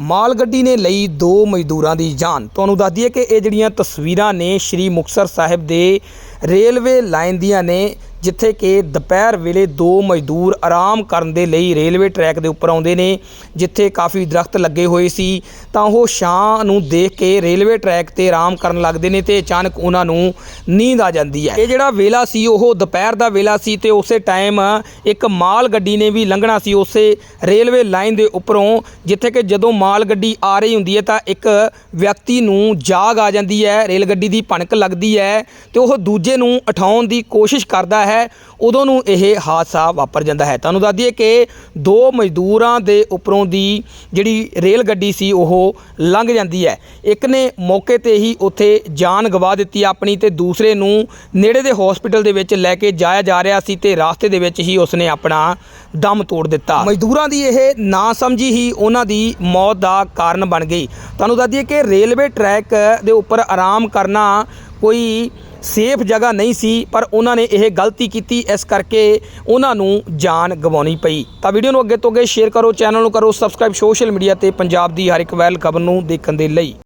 ਮਾਲ ਗੱਡੀ ਨੇ ਲਈ ਦੋ ਮਜ਼ਦੂਰਾਂ ਦੀ ਜਾਨ। ਤੁਹਾਨੂੰ ਦੱਸ ਦਈਏ ਕਿ ਇਹ ਜਿਹੜੀਆਂ ਤਸਵੀਰਾਂ ਨੇ ਸ਼੍ਰੀ ਮੁਕਤਸਰ ਸਾਹਿਬ ਦੇ ਰੇਲਵੇ ਲਾਈਨ ਦੀਆਂ ਨੇ ਜਿੱਥੇ ਕਿ ਦੁਪਹਿਰ ਵੇਲੇ ਦੋ ਮਜ਼ਦੂਰ ਆਰਾਮ ਕਰਨ ਦੇ ਲਈ ਰੇਲਵੇ ਟਰੈਕ ਦੇ ਉੱਪਰ ਆਉਂਦੇ ਨੇ, ਜਿੱਥੇ ਕਾਫੀ ਦਰਖਤ ਲੱਗੇ ਹੋਏ ਸੀ। ਤਾਂ ਉਹ ਛਾਂ ਨੂੰ ਦੇਖ ਕੇ ਰੇਲਵੇ ਟਰੈਕ ਤੇ ਆਰਾਮ ਕਰਨ ਲੱਗਦੇ ਨੇ ਤੇ ਅਚਾਨਕ ਉਹਨਾਂ ਨੂੰ ਨੀਂਦ ਆ ਜਾਂਦੀ ਹੈ। ਇਹ ਜਿਹੜਾ ਵੇਲਾ ਸੀ, ਉਹ ਦੁਪਹਿਰ ਦਾ ਵੇਲਾ ਸੀ ਤੇ ਉਸੇ ਟਾਈਮ ਇੱਕ ਮਾਲ ਗੱਡੀ ਨੇ ਵੀ ਲੰਘਣਾ ਸੀ ਉਸੇ ਰੇਲਵੇ ਲਾਈਨ ਦੇ ਉੱਪਰੋਂ, ਜਿੱਥੇ ਕਿ ਜਦੋਂ ਮਾਲ ਗੱਡੀ ਆ ਰਹੀ ਹੁੰਦੀ ਹੈ ਤਾਂ ਇੱਕ ਵਿਅਕਤੀ ਨੂੰ ਜਾਗ ਆ ਜਾਂਦੀ ਹੈ, ਰੇਲ ਗੱਡੀ ਦੀ ਭਣਕ ਲੱਗਦੀ ਹੈ ਤੇ ਉਹ ਦੂਜੇ ਨੂੰ ਉਠਾਉਣ ਦੀ ਕੋਸ਼ਿਸ਼ ਕਰਦਾ ਹੈ ਉਦੋਂ ਨੂੰ ਇਹ ਹਾਦਸਾ ਵਾਪਰ ਜਾਂਦਾ ਹੈ। ਤੁਹਾਨੂੰ ਦੱਸ ਦਈਏ ਕਿ ਦੋ ਮਜ਼ਦੂਰਾਂ ਦੇ ਉੱਪਰੋਂ ਦੀ ਜਿਹੜੀ ਰੇਲ ਗੱਡੀ ਸੀ, ਉਹ ਲੰਘ ਜਾਂਦੀ ਹੈ। ਇੱਕ ਨੇ ਮੌਕੇ ਤੇ ਹੀ ਉੱਥੇ ਜਾਨ ਗਵਾ ਦਿੱਤੀ ਆਪਣੀ ਤੇ ਦੂਸਰੇ ਨੂੰ ਨੇੜੇ ਦੇ ਹਸਪੀਟਲ ਦੇ ਵਿੱਚ ਲੈ ਕੇ ਜਾਇਆ ਜਾ ਰਿਹਾ ਸੀ ਤੇ ਰਾਸਤੇ ਦੇ ਵਿੱਚ ਹੀ ਉਸਨੇ ਆਪਣਾ ਦਮ ਤੋੜ ਦਿੱਤਾ। ਮਜ਼ਦੂਰਾਂ ਦੀ ਇਹ ਨਾ ਸਮਝੀ ਹੀ ਉਹਨਾਂ ਦੀ ਮੌਤ ਦਾ ਕਾਰਨ ਬਣ ਗਈ। ਤੁਹਾਨੂੰ ਦੱਸ ਦਈਏ ਕਿ ਰੇਲਵੇ ਟਰੈਕ ਦੇ ਉੱਪਰ ਆਰਾਮ ਕਰਨਾ ਕੋਈ ਸੇਫ ਜਗ੍ਹਾ ਨਹੀਂ ਸੀ, ਪਰ ਉਹਨਾਂ ਨੇ ਇਹ ਗਲਤੀ ਕੀਤੀ। ਇਸ ਕਰਕੇ ਉਹਨਾਂ ਨੂੰ ਜਾਨ ਗਵਾਉਣੀ ਪਈ। ਤਾਂ ਵੀਡੀਓ ਨੂੰ ਅੱਗੇ ਤੋਂ ਅੱਗੇ ਸ਼ੇਅਰ ਕਰੋ ਚੈਨਲ ਨੂੰ ਕਰੋ ਸਬਸਕ੍ਰਾਈਬ ਸੋਸ਼ਲ ਮੀਡੀਆ ਤੇ ਪੰਜਾਬ ਦੀ ਹਰ ਇੱਕ ਵੈਲ ਖਬਰ ਨੂੰ ਦੇਖਣ ਦੇ ਲਈ।